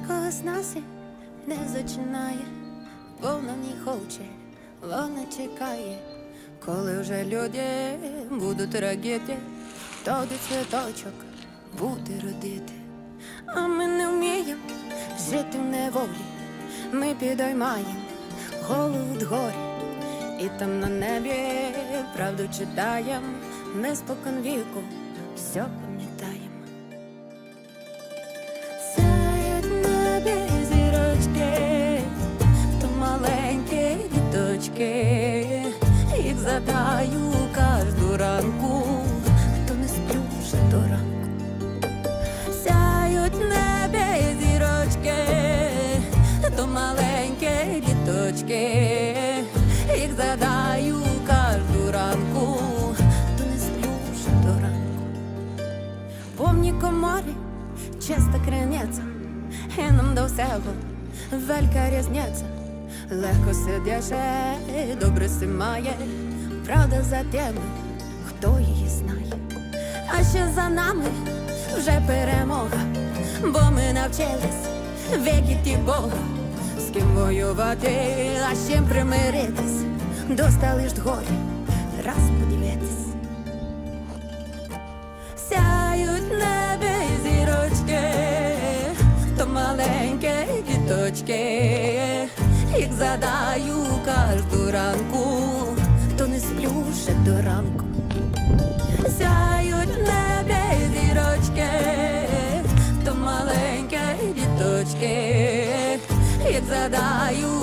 весна сі не зачинає, вона не хоче, вона чекає, коли вже люди будуть радіти, тоді цвіточок буде родити. А ми не вміємо жити в неволі, ми підіймаємо голову дгорі, і там на небі правду читаєм, ми спокон віку все діточки, їх задаю кожну ранку, хто не сплю вже до ранку. Сяють небі зірочки, то маленькі діточки, їх задаю кожну ранку, хто не сплю вже до ранку. Повні коморі часто криняться, і нам до всього велика різниця. Легко сидяше, добре має, правда за теми, хто її знає. А ще за нами вже перемога, бо ми навчились вірити в Бога, з ким воювати, а з чим примиритись, достали ж горі, раз подивитись. Сяють небі зірочки, то маленькі діточки, їх задаю кожну ранку, то не сплю ще до ранку. Сяють в небі зірочки, то маленькі діточки, їх задаю